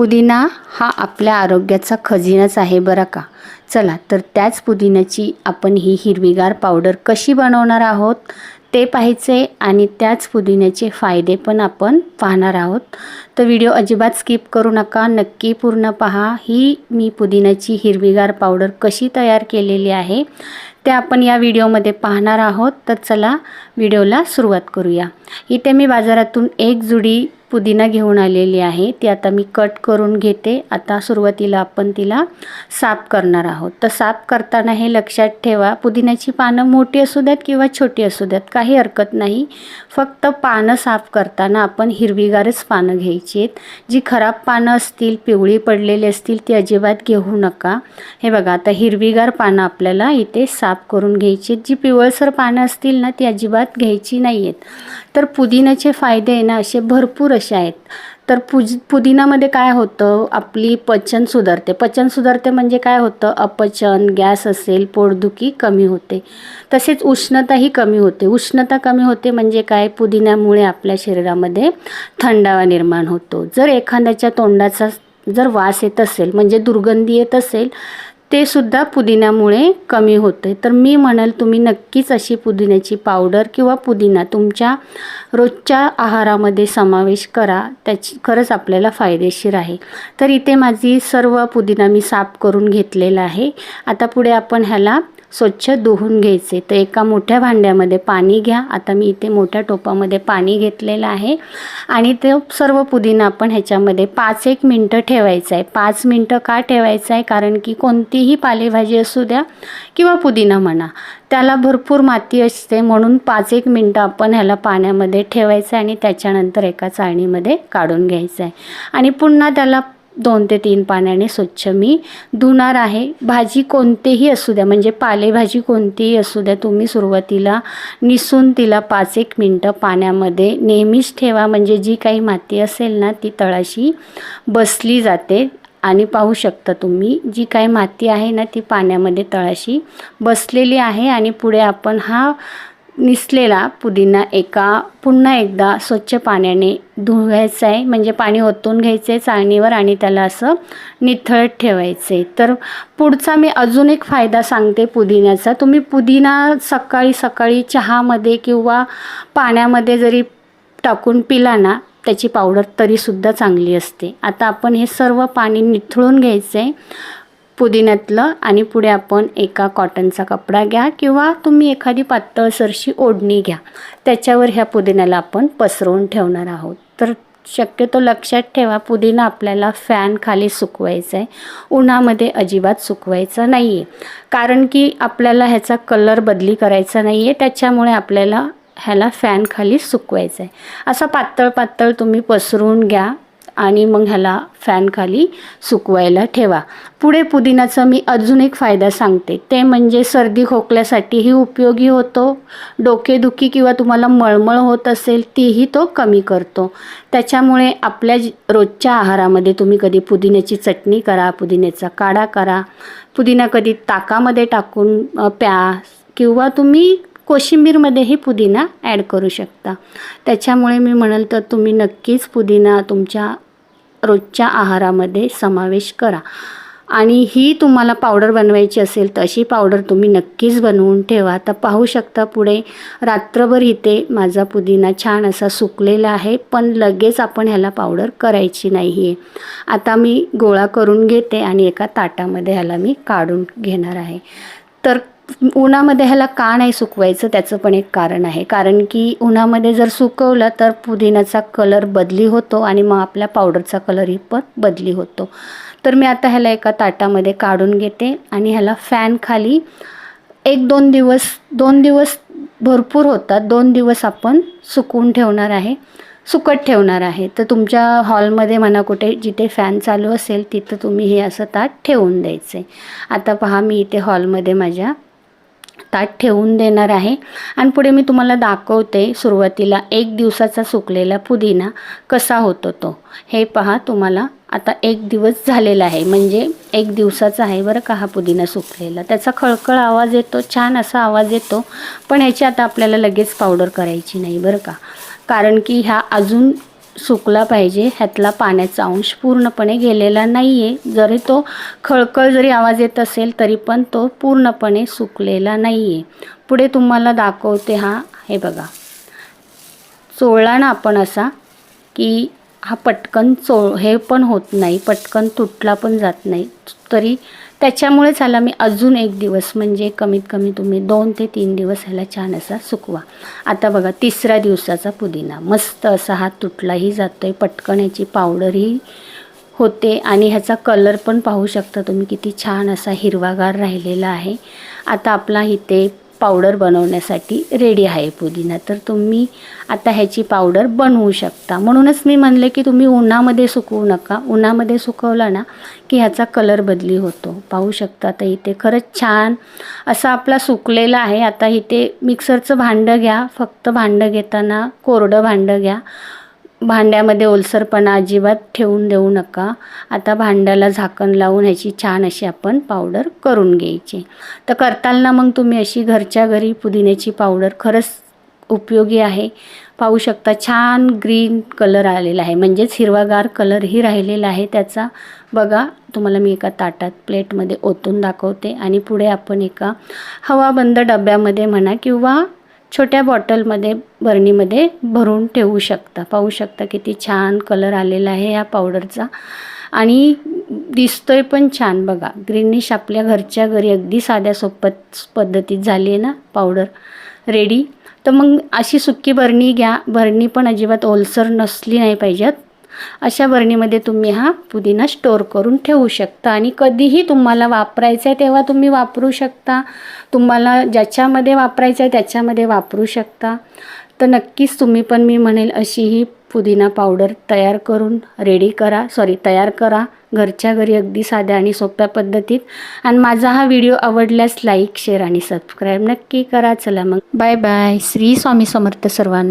पुदिना हा आपल्या आरोग्याचा खजिनाच आहे बरं का? चला तर त्याच पुदिन्याची आपण ही हिरवीगार पावडर कशी बनवणार आहोत ते पाहायचे आणि त्याच पुदिन्याचे फायदे पण आपण पाहणार आहोत. तर व्हिडिओ अजिबात स्किप करू नका नक्की पूर्ण पहा. ही मी पुदिन्याची हिरवीगार पावडर कशी तयार केलेली आहे ते आपण या व्हिडिओमध्ये पाहणार आहोत. तर चला व्हिडिओला सुरुवात करूया. इथे मी बाजारातून एक जुडी पुदिना घेऊन आलेली आहे. ती आता मी कट करून घेते. आता सुरुवातीला आपण तिला साफ करणार आहोत. तर साफ करताना हे लक्षात ठेवा पुदिन्याची पानं मोठी असू द्यात किंवा छोटी असू द्यात काही हरकत नाही. फक्त पानं साफ करताना आपण हिरवीगारच पानं घ्यायची आहेत. जी खराब पानं असतील पिवळी पडलेली असतील ती अजिबात घेऊ नका. हे बघा आता हिरवीगार पानं आपल्याला इथे साफ करून घ्यायची आहेत. जी पिवळसर पानं असतील ना ती अजिबात घ्यायची नाही आहेत तर पुदिन्याचे फायदे आहे ना असे भरपूर कसे आहेत? तर पुज पुदिनामध्ये काय होतं? आपली पचन सुधारते. पचन सुधारते म्हणजे काय होतं? अपचन गॅस असेल पोटदुखी कमी होते. तसेच उष्णताही कमी होते. उष्णता कमी होते म्हणजे काय? पुदिन्यामुळे आपल्या शरीरामध्ये थंडावा निर्माण होतो. जर एखाद्याच्या तोंडाचा जर वास येत असेल म्हणजे दुर्गंधी येत असेल ते सुद्धा पुदिन्यामुळे कमी होते तर मी म्हणाल तुम्ही नक्कीच अशी पुदिन्याची पावडर किंवा पुदिना तुमच्या रोजच्या आहारामध्ये समावेश करा. त्याची खरंच आपल्याला फायदेशीर आहे. तर इथे माझी सर्व पुदिना मी साफ करून घेतलेला आहे. आता पुढे आपण ह्याला स्वच्छ धुवून घ्यायचे. तर एका मोठ्या भांड्यामध्ये पाणी घ्या. आता मी इथे मोठ्या टोपामध्ये पाणी घेतलेलं आहे. आणि ते सर्व पुदिना आपण ह्याच्यामध्ये पाच एक मिनटं ठेवायचं आहे. पाच मिनटं का ठेवायचं आहे? कारण की कोणतीही पालेभाजी असू द्या किंवा पुदिना म्हणा त्याला भरपूर माती असते. म्हणून पाच एक मिनटं आपण ह्याला पाण्यामध्ये ठेवायचं आहे आणि त्याच्यानंतर एका चाळणीमध्ये काढून घ्यायचं आहे. आणि पुन्हा त्याला दोन ते तीन पाण्याने स्वच्छ मी धुणार आहे. भाजी कोणतेही असू द्या म्हणजे पालेभाजी कोणतीही असू द्या तुम्ही सुरुवातीला निसून तिला पाच एक मिनटं पाण्यामध्ये नेहमीच ठेवा. म्हणजे जी काही माती असेल ना ती तळाशी बसली जाते. आणि पाहू शकता तुम्ही जी काही माती आहे ना ती पाण्यामध्ये तळाशी बसलेली आहे. आणि पुढे आपण हा निसलेला पुदिना एका पुन्हा एकदा स्वच्छ पाण्याने धुवायचं आहे. म्हणजे पाणी ओतून घ्यायचं आहे चाळणीवर आणि त्याला असं निथळत ठेवायचं आहे तर पुढचा मी अजून एक फायदा सांगते पुदिन्याचा. तुम्ही पुदिना सकाळी सकाळी चहामध्ये किंवा पाण्यामध्ये जरी टाकून पिला ना त्याची पावडर तरीसुद्धा चांगली असते. आता आपण हे सर्व पाणी निथळून घ्यायचं आहे पुदिन्यातलं आणि पुढे आपण एका कॉटनचा कपडा घ्या किंवा तुम्ही एखादी पातळसरशी ओढणी घ्या. त्याच्यावर ह्या पुदिन्याला आपण पसरवून ठेवणार आहोत. तर शक्यतो लक्षात ठेवा पुदिना आपल्याला फॅन खाली सुकवायचा आहे उन्हामध्ये अजिबात सुकवायचा नाही आहे कारण की आपल्याला ह्याचा कलर बदली करायचा नाही आहे त्याच्यामुळे आपल्याला ह्याला फॅन खाली सुकवायचं आहे असा पातळ पातळ तुम्ही पसरून घ्या. आणि मग ह्याला फॅनखाली सुकवायला ठेवा. पुढे पुदिनाचा मी अजून एक फायदा सांगते. ते म्हणजे सर्दी खोकल्यासाठीही उपयोगी होतो. डोकेदुखी किंवा तुम्हाला मळमळ होत असेल तीही तो कमी करतो. त्याच्यामुळे आपल्या रोजच्या आहारामध्ये तुम्ही कधी पुदिन्याची चटणी करा पुदिन्याचा काढा करा. पुदिना कधी ताकामध्ये टाकून प्या किंवा तुम्ही कोशिंबीरमध्येही पुदिना ॲड करू शकता. त्याच्यामुळे मी म्हणाल तर तुम्ही नक्कीच पुदिना तुमच्या रोजच्या आहारामध्ये समावेश करा. आणि ही तुम्हाला पावडर बनवायची असेल तर अशी पावडर तुम्ही नक्कीच बनवून ठेवा. तर पाहू शकता पुढे रात्रभर इथे माझा पुदिना छान असा सुकलेला आहे पण लगेच आपण ह्याला पावडर करायची नाही आहे आता मी गोळा करून घेते आणि एका ताटामध्ये ह्याला मी काढून घेणार आहे. तर उन्हामध्ये ह्याला का नाही सुकवायचं त्याचं पण एक कारण आहे. कारण की उन्हामध्ये जर सुकवलं तर पुदिन्याचा कलर बदली होतो आणि मग आपल्या पावडरचा कलरही पण बदली होतो. तर मी आता ह्याला एका ताटामध्ये काढून घेते आणि ह्याला फॅन खाली एक दोन दिवस दोन दिवस भरपूर होतात. दोन दिवस आपण सुकवून ठेवणार आहे सुकट ठेवणार आहे. तर तुमच्या हॉलमध्ये म्हणा कुठे जिथे फॅन चालू असेल तिथं तुम्ही हे असं ताट ठेवून द्यायचं. आहे आता पहा मी इथे हॉलमध्ये माझ्या ताट ठेवून देणार आहे. आणि पुढे मी तुम्हाला दाखवते सुरुवातीला एक दिवसाचा सुकलेला पुदिना कसा होतो तो. हे पहा तुम्हाला आता एक दिवस झालेला आहे. म्हणजे एक दिवसाचा आहे बरं का हा पुदिना सुकलेला. त्याचा खळखळ आवाज येतो छान असा आवाज येतो. पण ह्याची आता आपल्याला लगेच पावडर करायची नाही बरं का. कारण की ह्या अजून सुकला पाहिजे ह्यातला पाण्याचा अंश पूर्णपणे गेलेला नाही आहे जरी तो खळखळ जरी आवाज येत असेल तरी पण तो पूर्णपणे सुकलेला नाही आहे पुढे तुम्हाला दाखवते हा हे बघा. चोळला ना आपण असा की हा पटकन चोळ हे पण होत नाही पटकन तुटला पण जात नाही. तरी त्याच्यामुळेच ह्याला मी अजून एक दिवस म्हणजे कमीत कमी तुम्ही दोन ते तीन दिवस ह्याला छान असा सुकवा. आता बघा तिसऱ्या दिवसाचा पुदिना. मस्त असा हा तुटलाही जातो आहे पटकन ह्याची पावडरही होते. आणि ह्याचा कलर पण पाहू शकता तुम्ही किती छान असा हिरवागार राहिलेला आहे. आता आपला इथे पावडर बनवण्यासाठी रेडी आहे पुदिना. तर तुम्ही आता ह्याची पावडर बनवू शकता. म्हणूनच मी म्हणले की तुम्ही उन्हामध्ये सुकवू नका. उन्हामध्ये सुकवला ना की ह्याचा कलर बदली होतो. पाहू शकता तर इथे खरंच छान असा आपला सुकलेला आहे. आता इथे मिक्सरचं भांडं घ्या. फक्त भांडं घेताना कोरडं भांडं घ्या. भांड्यामध्ये ओलसरपणा अजिबात ठेवून देऊ नका. आता भांड्याला झाकण लावून ह्याची छान अशी आपण पावडर करून घ्यायची. तर करताना मग तुम्ही अशी घरच्या घरी पुदिन्याची पावडर खरंच उपयोगी आहे. पाहू शकता छान ग्रीन कलर आलेला आहे. म्हणजेच हिरवागार कलरही राहिलेला आहे. त्याचा बघा तुम्हाला मी एका ताटात प्लेटमध्ये ओतून दाखवते. आणि पुढे आपण एका हवाबंद डब्यामध्ये म्हणा किंवा छोट्या बॉटलमध्ये बरणीमध्ये भरून ठेवू शकता. पाहू शकता किती छान कलर आलेला आहे या पावडरचा आणि दिसतोय पण छान बघा. ग्रीनिश आपल्या घरच्या घरी अगदी साध्या सोपत पद्धतीत झाली आहे ना पावडर रेडी तर मग अशी सुकी बरणी घ्या. बरणी पण अजिबात ओलसर नसली नाही पाहिजेत. अशा बरणीमध्ये तुम्ही हा पुदिना स्टोअर करून ठेवू शकता. आणि कधीही तुम्हाला वापरायचं आहे तेव्हा तुम्ही वापरू शकता. तुम्हाला ज्याच्यामध्ये वापरायचं आहे त्याच्यामध्ये वापरू शकता. तर नक्कीच तुम्ही पण मी म्हणेल अशी ही पुदिना पावडर तयार करून रेडी करा. सॉरी तयार करा. घरच्या घरी अगदी साध्या आणि सोप्या पद्धतीत. आणि माझा हा व्हिडिओ आवडल्यास लाईक शेअर आणि सबस्क्राईब नक्की करा. चला मग. बाय बाय श्री स्वामी समर्थ सर्वांना.